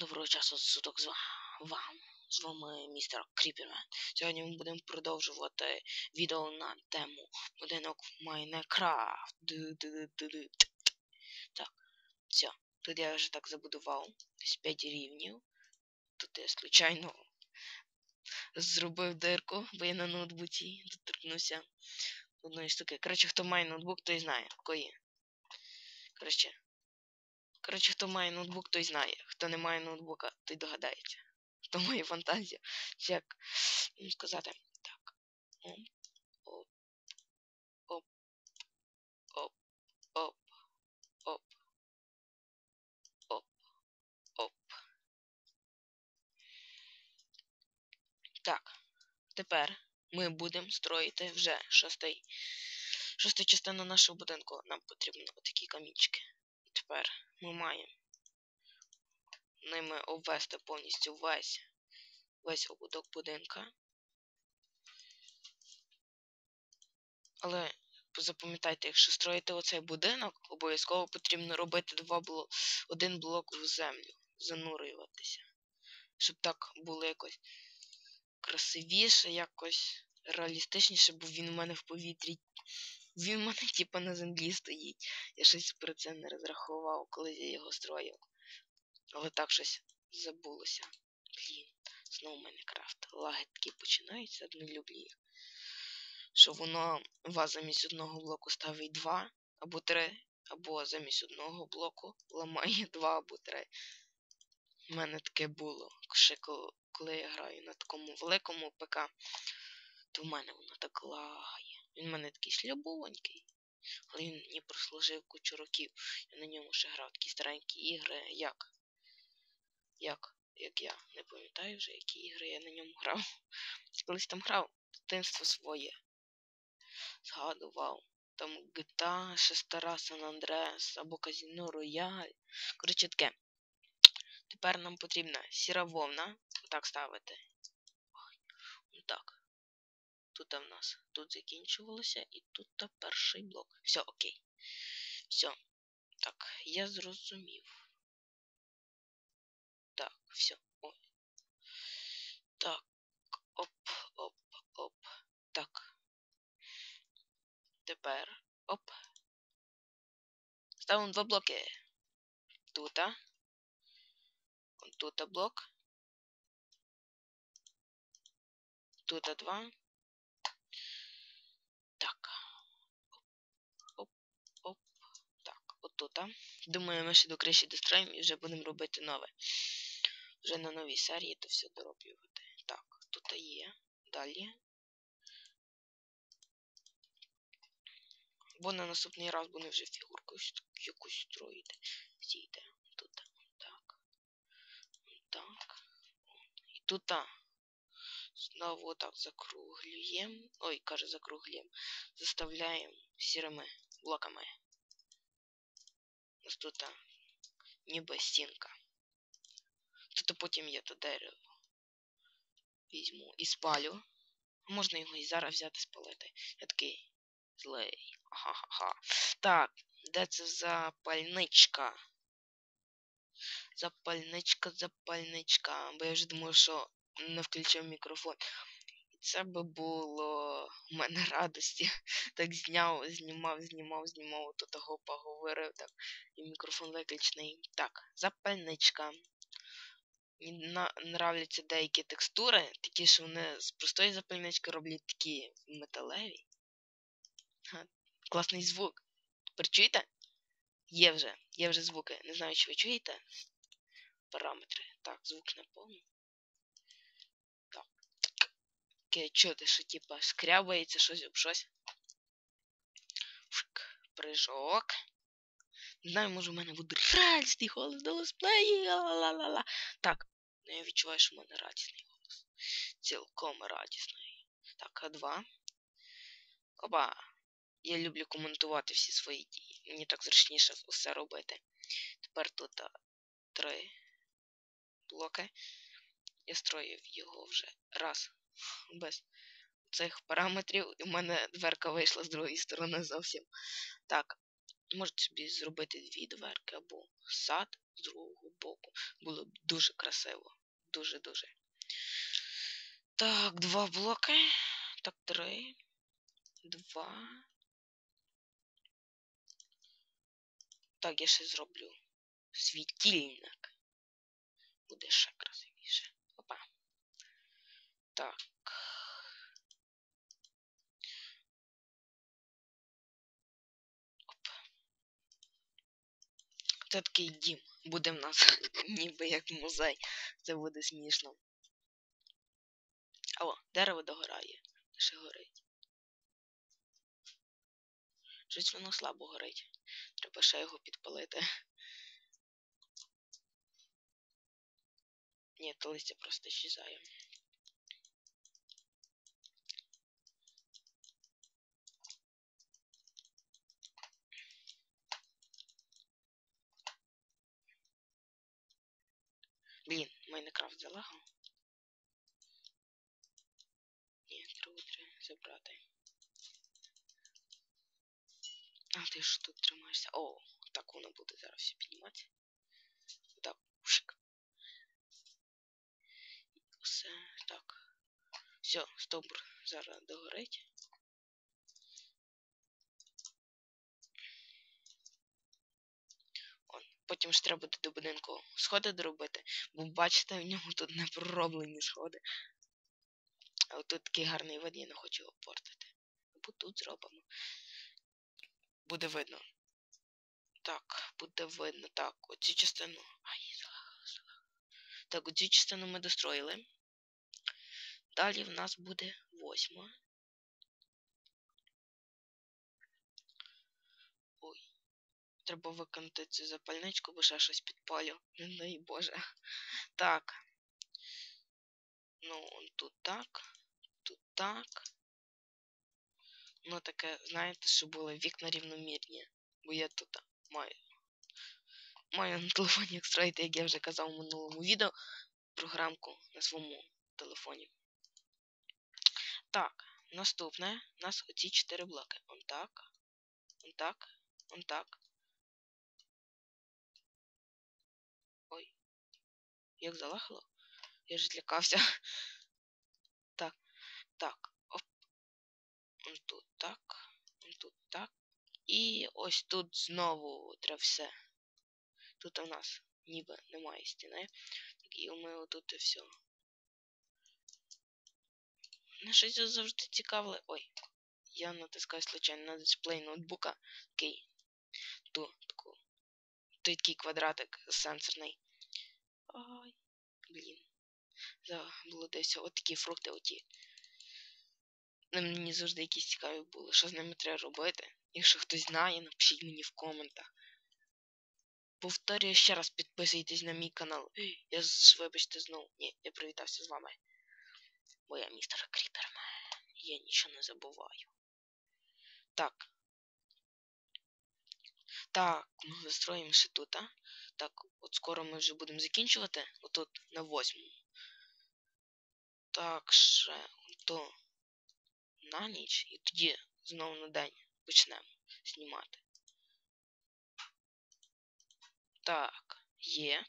Доброго часу суток з вам. З вами містер Кріпермен. Сьогодні ми будемо продовжувати відео на тему будинок Майнкрафт. Так, все. Тут я вже так забудував. Десь 5 рівнів. Тут я случайно зробив дирку, бо я на ноутбуці доторкнувся одної штуки. Коротше, хто має ноутбук, той знає, кої. Коротше. Коротше, хто має ноутбук, той знає. Хто не має ноутбука, той догадається. Хто має фантазію. Чи як сказати? Так. Оп. Оп. Оп. Оп. Оп. Оп. Оп. Так. Тепер ми будемо строїти вже шостий. Шоста частина нашого будинку. Нам потрібно отакі камінчики. Тепер ми маємо ними обвести повністю весь весь ободок будинка. Але запам'ятайте, якщо строїти оцей будинок, обов'язково потрібно робити два бло... один блок в землю, занурюватися. Щоб так було якось красивіше, якось реалістичніше, бо він у мене в повітрі. Він у мене типа на землі стоїть. Я щось про це не розрахував, коли я його строїв. Але так щось забулося. Блін, знову Майнкрафт. Лаги такі починаються, не люблю їх. Що воно вас замість одного блоку ставить два або три, або замість одного блоку ламає два або три. У мене таке було. Ще коли я граю на такому великому ПК, то в мене воно так лагає. Він мене такий слябонький. Але він мені прослужив кучу років. Я на ньому ще грав такі старенькі ігри, як як як я не пам'ятаю вже, які ігри я на ньому грав. Колись там грав дитинство своє. Згадував. Там GTA, ще стара Сан Андреас або Казіно Рояль. Коротше таке. Тепер нам потрібна сіра вовна. Отак ставити. Так. Тут в нас тут закінчувалося і тут перший блок. Все, окей. Все. Так, я зрозумів. Так, все. Ой. Так. Оп, оп, оп. Так. Тепер. Оп. Ставимо два блоки. Тута. Тут блок. Тут два. Так. Оп, оп, так, отут. Думаю, ми ще до криші достроїмо і вже будемо робити нове вже на новій серії то все дороблювати. Так, тут є. Далі. Бо на наступний раз буде вже фігурку якусь строїти. Стійте. Тут. Так. Так. І тут. Знову отак закруглюємо. Ой, каже, закруглюємо. Заставляємо сірими блоками. Ось тут ніби стінка. Тут потім я то дерево візьму і спалю. Можна його і зараз взяти спалити. Я такий злий. Ха-ха-ха. Так, де це запальничка? Запальничка, запальничка. Бо я вже думав, що не включив мікрофон. Це би було у мене радості. Так зняв, знімав, знімав, знімав, то того поговорив. Так, і мікрофон виключений. Так, запальничка. Мені нравляться деякі текстури, такі, що вони з простої запальнички роблять такі металеві. Класний звук. Тепер чуєте? Є вже, є вже звуки. Не знаю, чи ви чуєте. Параметри. Так, звук не повний. Так. Таке чути, що типа скрябається щось об щось. Фик. Прыжок. Не знаю, може в мене буде радісний голос до летсплеї. Ла-ла-ла-ла. Так, Ну, я відчуваю, що в мене радісний голос. Цілком радісний. Так, А2. Опа. Я люблю коментувати всі свої дії. Мені так зручніше усе робити. Тепер тут три блоки. Я строїв його вже раз. Без цих параметрів. І в мене дверка вийшла з другої сторони зовсім. Так. можете собі зробити дві дверки або сад з другого боку. Було б дуже красиво. Дуже-дуже. Так, два блоки. Так, три. Два. Так, я ще зроблю світильник. Буде ще красивіше. Так. Оп. Це такий дім. Буде в нас ніби як музей. Це буде смішно. Алло, дерево догорає. Ще горить. Щось воно слабо горить. Треба ще його підпалити. Ні, то листя просто щезає. Блін, Майнкрафт залагав. Ні, треба забрати. А ти ж тут тримаєшся? О, так воно буде зараз все підніматися. Так, ушик. Все, так. Все, стовбур зараз догорить. Он. Потім ж треба буде до будинку сходи доробити, бо бачите, в ньому тут не пророблені сходи. А тут такий гарний вид, я не хочу його портити. Бо тут зробимо. Буде видно. Так, буде видно. Так, оцю частину. Ай. Так, оцю частину ми достроїли. Далі в нас буде восьма. Ой. Треба виконати цю запальничку, бо ще щось підпалю. Не дай Боже. Так. Ну, тут так. Тут так. Ну таке, знаєте, що були вікна рівномірні. Бо я тут маю. Маю на телефоні як як я вже казав у минулому відео, програмку на своєму телефоні. Так, наступне у нас оці чотири блоки. Он так. Он так. Он так. Як залахало? Я ж злякався. Так. Так. Оп. Тут так. Тут так. І ось тут знову треба все. Тут у нас ніби немає стіни. І ми отут і все. Мене щось завжди цікавило. Ой, я натискаю случайно на дисплей ноутбука. Такий. Ту, таку. Той такий квадратик сенсорний. Ай, блін. Забуло десь от такі фрукти оті. Мені завжди якісь цікаві були. Що з ними треба робити? Якщо хтось знає, напишіть мені в коментах. Повторюю ще раз, підписуйтесь на мій канал. Я вибачте знову. Ні, я привітався з вами. Бо я містер Кріпермен. Я нічого не забуваю. Так. Так, ми застроїмо ще тут, а? Так, от скоро ми вже будемо закінчувати. Отут на восьмому. Так, ще то на ніч. І тоді знову на день почнемо знімати. Так, є.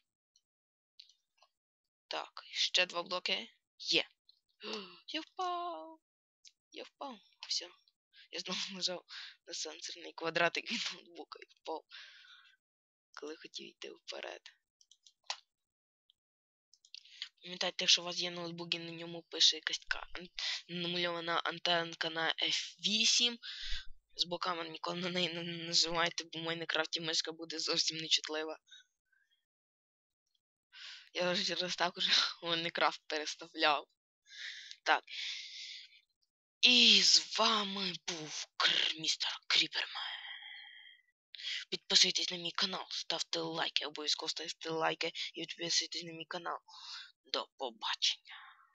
Так, ще два блоки. Є. Я впав. Я впав. Все. Я знову нажав на сенсорний квадратик від ноутбука і впав. Коли хотів йти вперед. Пам'ятайте, якщо у вас є ноутбук і на ньому пише якась така намальована антенка на F8. З боками ніколи на неї не нажимайте, бо в Майнкрафті мишка буде зовсім нечутлива. Я вже через так уже Майнкрафт переставляв. Так. І з вами був містер Кріпермен. Підписуйтесь на мій канал, ставте лайки, обов'язково ставте лайки і підписуйтесь на мій канал. До побачення.